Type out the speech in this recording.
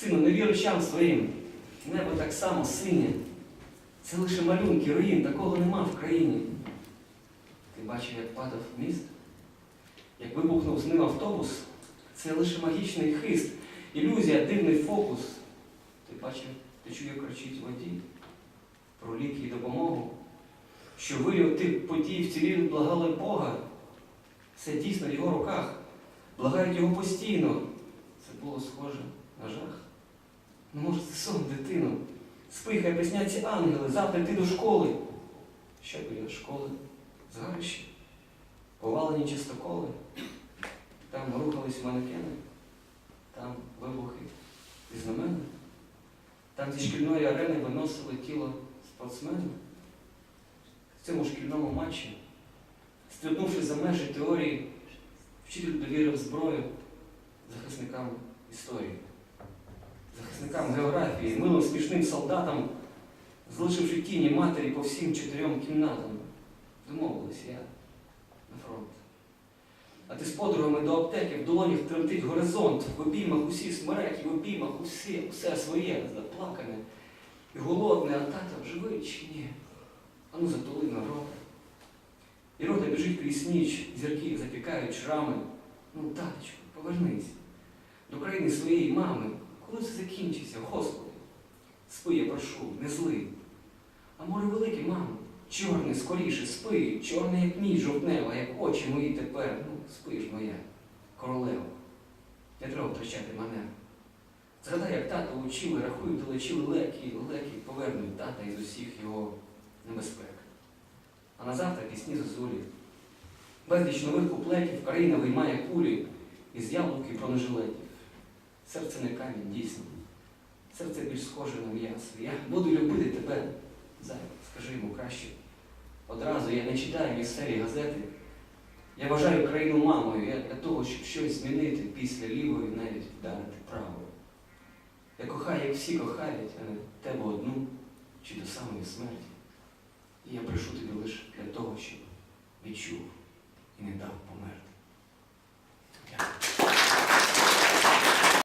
Сину, не вір очам своїм. Небо так само синє. Це лише малюнки, руїн, такого нема в країні. Ти бачив, як падав міст? Як вибухнув з ним автобус? Це лише магічний хист, ілюзія, дивний фокус. Ти бачив, ти чує кричить водій про ліки і допомогу, що вирів тих подій вцілів благали Бога. Це дійсно в його руках. Благають його постійно. Це було схоже на жах. Ну, може, це сон, дитино. Спи, хай присняться ангели, завтра йти до школи. Що біля школи? Згарищі, повалені чистоколи. Там рухались манекени, там вибухи і знамена. Там зі шкільної арени виносили тіло спортсмена. В цьому шкільному матчі, стрибнувши за межі теорії, вчитель довірив зброю захисникам історії, захисникам географії, милим смішним солдатам, залишивши тіні матері по всім чотирьом кімнатам. Домовились я на фронт. А ти з подругами до аптеки в долонях тремтить горизонт, в обіймах усі смереки, в обіймах усі, усе своє, заплакане і голодне, а тата живий чи ні? Ану затули на рота. І рота біжить крізь ніч, зірки запікають шрами. Ну, таточку, повернись до країни своєї мами. Коли це закінчиться, Господи? Спи, я прошу, не зли. А море велике, мамо, чорне, скоріше, спи, чорне, як ніч жовтнева, як очі мої тепер. Ну, спи ж моя, королева. Не треба втрачати мене. Згадай, як тато учили, рахують, долечили лекі, лекі повернуть тата із усіх його небезпек. А на завтра пісні зозулі. Безліч нових куплетів країна виймає кулі із яблук і бронежилетів. Серце не камінь, дійсно. Серце більш схоже на м'ясо. Я буду любити тебе. Зай, скажи йому краще. Одразу я не читаю місцеві газети. Я вважаю країну мамою я для того, щоб щось змінити після лівої навіть вдарити правою. Я кохаю, як всі кохають, а не тебе одну чи до самої смерті. І я пришу тобі лише для того, щоб відчув і не дав.